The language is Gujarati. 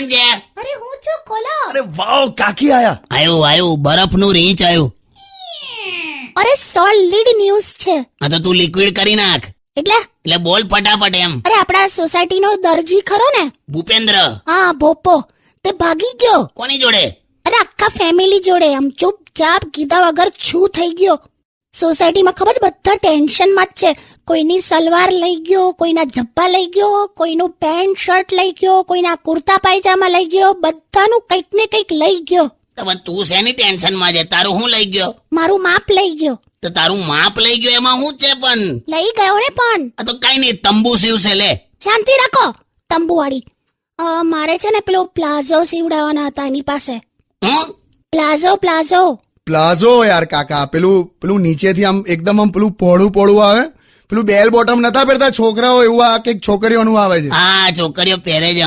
કોણ છે અરે હું છું ખોલો અરે વાવ કાકી આયા. આયો આયો બરફનું રીંચ આયો. અરે સોલિડ ન્યૂઝ છે. આ તો તું લિક્વિડ કરી નાખ. એટલે? એટલે બોલ ફટાફટ એમ. અરે આપણા સોસાયટીનો દરજી ખરો ને? ભૂપેન્દ્ર. હા ભોપો. તે ભાગી ગયો. કોની જોડે? અરે આખા ફેમિલી જોડે. આમ ચૂપચાપ કીધા વગર છું થઈ ગયો. સોસાયટીમાં ખબર બધા ટેન્શનમાં જ છે. કોઈની સલવાર લઈ ગયો કોઈના જબ્બા લઈ ગયો કોઈનું પેન્ટ શર્ટ લઈ ગયો કોઈના કુર્તા પાયજામા લઈ ગયો બધાનું કંઈક ને કંઈક લઈ ગયો. તો પણ તું શેની ટેન્શનમાં છે? તારું હું લઈ ગયો? મારું માપ લઈ ગયો. તો તારું માપ લઈ ગયો એમાં હું છે પણ? લઈ ગયો ને પણ. આ તો કઈ નહીં તંબુ સીવશે લે. શાંતિ રાખો તંબુવાળી. વાળી મારે છે ને પેલો પ્લાઝો સીવડાવવાના હતા એની પાસે. હું? Palazzo palazzo. પ્લાઝો યાર કાકા પેલું પેલું નીચેથી આમ એકદમ આમ પેલું પોળું પોળું આવે? પેલું બેલ બોટમ નતા પહેરતા? છોકરાઓ એવું આ કે છોકરીઓનું આવે છે. હા, છોકરીઓ પહેરે છે.